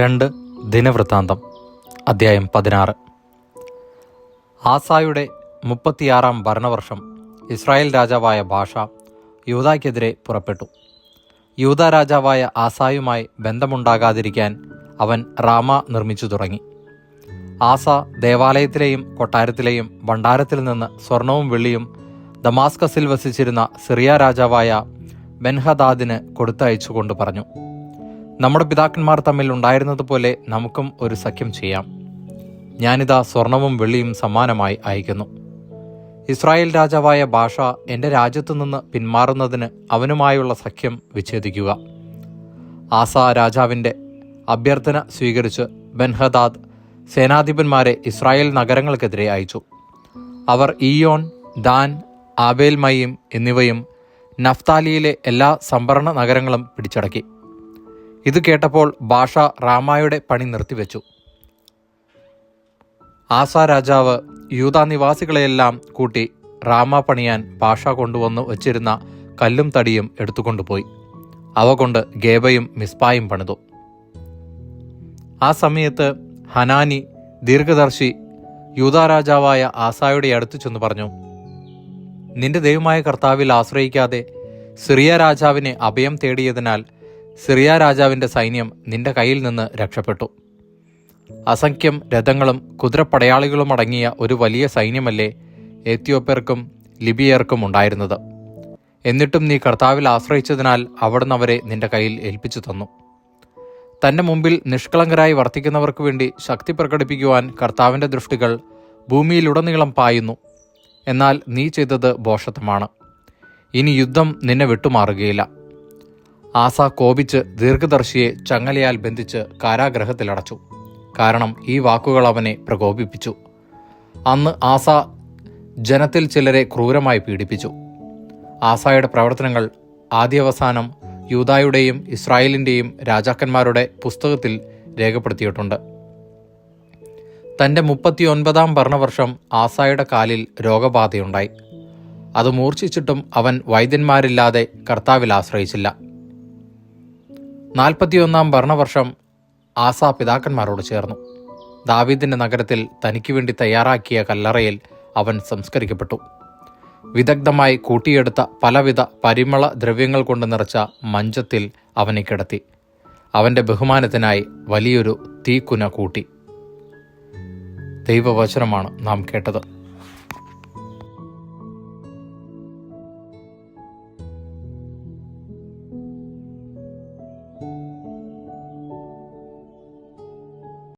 രണ്ട് ദിനവൃത്താന്തം അദ്ധ്യായം പതിനാറ്. ആസായുടെ മുപ്പത്തിയാറാം ഭരണവർഷം ഇസ്രായേൽ രാജാവായ ഭാഷ യൂതായ്ക്കെതിരെ പുറപ്പെട്ടു. യൂത രാജാവായ ആസായുമായി ബന്ധമുണ്ടാകാതിരിക്കാൻ അവൻ റാമ നിർമ്മിച്ചു തുടങ്ങി. ആസ ദേവാലയത്തിലെയും കൊട്ടാരത്തിലെയും ഭണ്ഡാരത്തിൽ നിന്ന് സ്വർണവും വെള്ളിയും ദമാസ്കസിൽ വസിച്ചിരുന്ന സിറിയ രാജാവായ ബെൻഹദാദിന് കൊടുത്തയച്ചുകൊണ്ട് പറഞ്ഞു. നമ്മുടെ പിതാക്കന്മാർ തമ്മിൽ ഉണ്ടായിരുന്നതുപോലെ നമുക്കും ഒരു സഖ്യം ചെയ്യാം. ഞാനിതാ സ്വർണവും വെള്ളിയും സമ്മാനമായി അയക്കുന്നു ഇസ്രായേൽ രാജാവായ ഭാഷ എന്റെ രാജ്യത്തു നിന്ന് പിന്മാറുന്നതിന് അവനുമായുള്ള സഖ്യം വിച്ഛേദിക്കുക. ആസ രാജാവിന്റെ അഭ്യർത്ഥന സ്വീകരിച്ച് ബെൻഹദാദ് സേനാധിപന്മാരെ ഇസ്രായേൽ നഗരങ്ങൾക്കെതിരെ അയച്ചു. അവർ ഇയോൺ ദാൻ ആബേൽ മയീം എന്നിവയും നഫ്താലിയിലെ എല്ലാ സംഭരണ നഗരങ്ങളും പിടിച്ചടക്കി. ഇത് കേട്ടപ്പോൾ ഭാഷ റാമായുടെ പണി നിർത്തിവെച്ചു. ആസാ രാജാവ് യൂത നിവാസികളെയെല്ലാം കൂട്ടി റാമ പണിയാൻ ഭാഷ കൊണ്ടുവന്നു വച്ചിരുന്ന കല്ലും തടിയും എടുത്തുകൊണ്ടുപോയി. അവ കൊണ്ട് ഗേബയും മിസ്പായും പണിതു. ആ സമയത്ത് ഹനാനി ദീർഘദർശി യൂത രാജാവായ ആസായുടെ അടുത്ത് ചെന്ന് പറഞ്ഞു നിന്റെ ദൈവമായ കർത്താവിൽ ആശ്രയിക്കാതെ സിറിയ രാജാവിനെ അഭയം തേടിയതിനാൽ സിറിയ രാജാവിന്റെ സൈന്യം നിന്റെ കയ്യിൽ നിന്ന് രക്ഷപ്പെട്ടു. അസംഖ്യം രഥങ്ങളും കുതിരപ്പടയാളികളും അടങ്ങിയ ഒരു വലിയ സൈന്യമല്ലേ ഏത്യോപ്യർക്കും ലിബിയർക്കും ഉണ്ടായിരുന്നത്. എന്നിട്ടും നീ കർത്താവിൽ ആശ്രയിച്ചതിനാൽ അവിടുന്ന് അവരെ നിന്റെ കയ്യിൽ ഏൽപ്പിച്ചു തന്നു. തന്റെ മുമ്പിൽ നിഷ്കളങ്കരായി വർത്തിക്കുന്നവർക്ക് വേണ്ടി ശക്തി പ്രകടിപ്പിക്കുവാൻ കർത്താവിന്റെ ദൃഷ്ടികൾ ഭൂമിയിലുടനീളം പായുന്നു. എന്നാൽ നീ ചെയ്തത് ബോഷത്വമാണ് ഇനി യുദ്ധം നിന്നെ വിട്ടുമാറുകയില്ല. ആസ കോപിച്ച് ദീർഘദർശിയെ ചങ്ങലയാൽ ബന്ധിച്ച് കാരാഗ്രഹത്തിലടച്ചു. കാരണം ഈ വാക്കുകൾ അവനെ പ്രകോപിപ്പിച്ചു. അന്ന് ആസ ജനത്തിൽ ചിലരെ ക്രൂരമായി പീഡിപ്പിച്ചു. ആസായുടെ പ്രവർത്തനങ്ങൾ ആദ്യവസാനം യൂതായുടെയും ഇസ്രായേലിന്റെയും രാജാക്കന്മാരുടെ പുസ്തകത്തിൽ രേഖപ്പെടുത്തിയിട്ടുണ്ട്. തന്റെ മുപ്പത്തിയൊൻപതാം ഭരണവർഷം ആസായുടെ കാലിൽ രോഗബാധയുണ്ടായി. അത് മൂർച്ഛിച്ചിട്ടും അവൻ വൈദ്യന്മാരില്ലാതെ കർത്താവിൽ ആശ്രയിച്ചില്ല. നാൽപ്പത്തിയൊന്നാം ഭരണവർഷം ആസ പിതാക്കന്മാരോട് ചേർന്നു. ദാവീദിന്റെ നഗരത്തിൽ തനിക്ക് വേണ്ടി തയ്യാറാക്കിയ കല്ലറയിൽ അവൻ സംസ്കരിക്കപ്പെട്ടു. വിദഗ്ധമായി കൂട്ടിയെടുത്ത പലവിധ പരിമള ദ്രവ്യങ്ങൾ കൊണ്ട് നിറച്ച മഞ്ചത്തിൽ അവനെ കിടത്തി. അവന്റെ ബഹുമാനത്തിനായി വലിയൊരു തീക്കുന കൂട്ടി. ദൈവവചനമാണ് നാം കേട്ടത്.